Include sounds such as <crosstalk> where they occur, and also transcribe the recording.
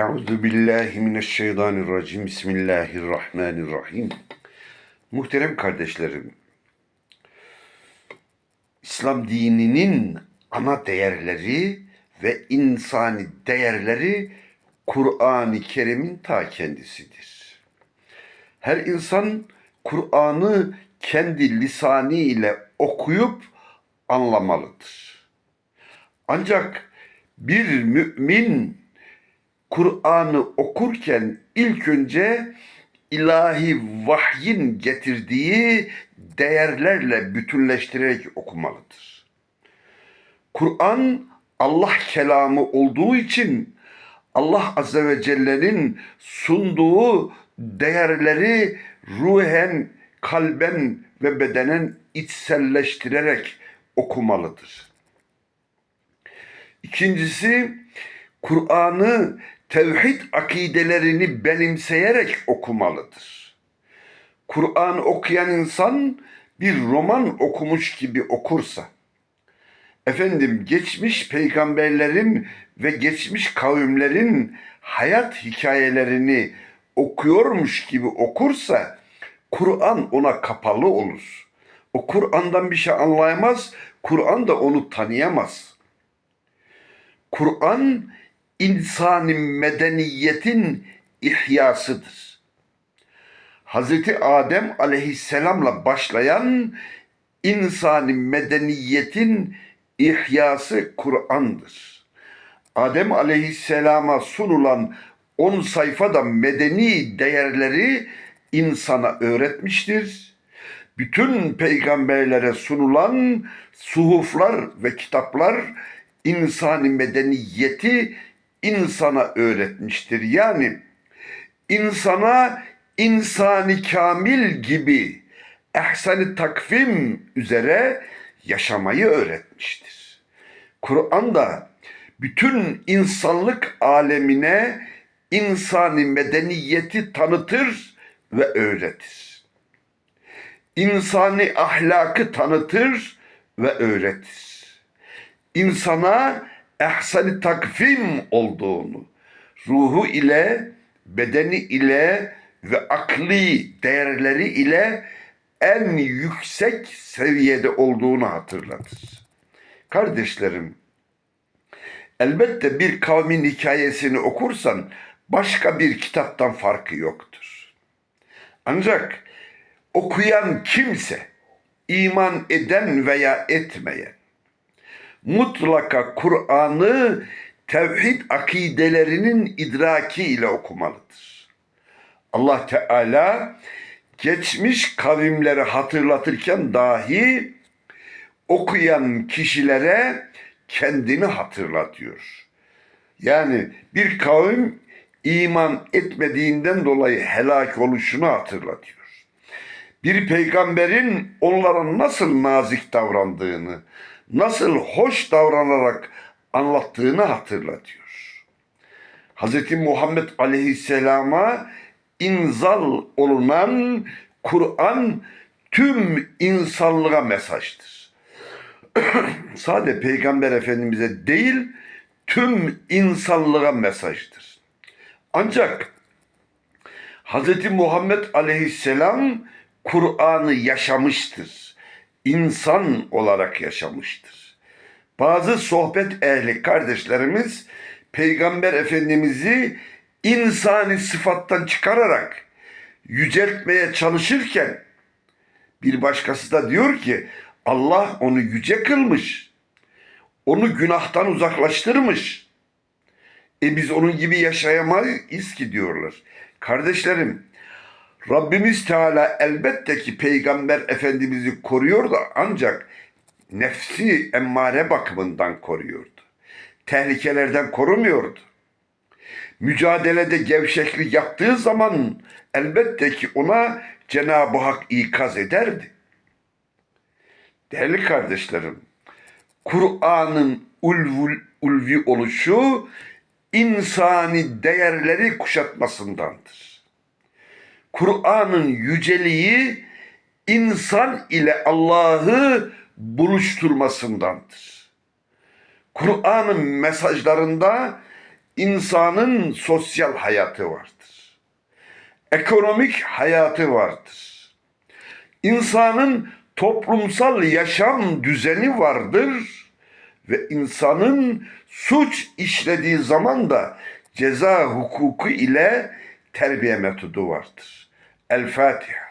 Euzu billahi mineşşeytanirracim. Bismillahirrahmanirrahim. Muhterem kardeşlerim, İslam dininin ana değerleri ve insani değerleri Kur'an-ı Kerim'in ta kendisidir. Her insan Kur'an'ı kendi lisanı ile okuyup anlamalıdır. Ancak bir mümin Kur'an'ı okurken ilk önce ilahi vahyin getirdiği değerlerle bütünleştirerek okumalıdır. Kur'an Allah kelamı olduğu için Allah Azze ve Celle'nin sunduğu değerleri ruhen, kalben ve bedenen içselleştirerek okumalıdır. İkincisi, Kur'an'ı tevhid akidelerini benimseyerek okumalıdır. Kur'an okuyan insan bir roman okumuş gibi okursa, efendim geçmiş peygamberlerin ve geçmiş kavimlerin hayat hikayelerini okuyormuş gibi okursa, Kur'an ona kapalı olur. O Kur'an'dan bir şey anlayamaz, Kur'an da onu tanıyamaz. Kur'an insani medeniyetin ihyasıdır. Hazreti Adem aleyhisselamla başlayan insani medeniyetin ihyası Kur'an'dır. Adem aleyhisselama sunulan 10 sayfada medeni değerleri insana öğretmiştir. Bütün peygamberlere sunulan suhuflar ve kitaplar insani medeniyeti insana öğretmiştir. Yani insana insani kamil gibi ehsani takvim üzere yaşamayı öğretmiştir. Kur'an da bütün insanlık alemine insani medeniyeti tanıtır ve öğretir. İnsani ahlakı tanıtır ve öğretir insana ehsani takvim olduğunu, ruhu ile, bedeni ile ve akli değerleri ile en yüksek seviyede olduğunu hatırlatır. Kardeşlerim, elbette bir kavmin hikayesini okursan başka bir kitaptan farkı yoktur. Ancak okuyan kimse, iman eden veya etmeyen, mutlaka Kur'an'ı tevhid akidelerinin idraki ile okumalıdır. Allah Teala geçmiş kavimleri hatırlatırken dahi okuyan kişilere kendini hatırlatıyor. Yani bir kavim iman etmediğinden dolayı helak oluşunu hatırlatıyor. Bir peygamberin onlara nasıl nazik davrandığını, nasıl hoş davranarak anlattığını hatırlatıyor. Hz. Muhammed Aleyhisselam'a inzal olunan Kur'an tüm insanlığa mesajdır. <clears throat> Sade Peygamber Efendimiz'e değil, tüm insanlığa mesajdır. Ancak Hz. Muhammed Aleyhisselam Kur'an'ı yaşamıştır insan olarak yaşamıştır. Bazı sohbet ehli kardeşlerimiz Peygamber Efendimiz'i insani sıfattan çıkararak yüceltmeye çalışırken bir başkası da diyor ki Allah onu yüce kılmış. Onu günahtan uzaklaştırmış. E biz onun gibi yaşayamayız ki diyorlar. Kardeşlerim Rabbimiz Teala elbette ki Peygamber Efendimiz'i koruyor da ancak nefsi emmare bakımından koruyordu. Tehlikelerden korumuyordu. Mücadelede gevşeklik yaptığı zaman elbette ki ona Cenab-ı Hak ikaz ederdi. Değerli kardeşlerim, Kur'an'ın ulvul, ulvi oluşu insani değerleri kuşatmasındandır. Kur'an'ın yüceliği insan ile Allah'ı buluşturmasındandır. Kur'an'ın mesajlarında insanın sosyal hayatı vardır. Ekonomik hayatı vardır. İnsanın toplumsal yaşam düzeni vardır ve insanın suç işlediği zaman da ceza hukuku ile terbiye metodu vardır. El Fatiha.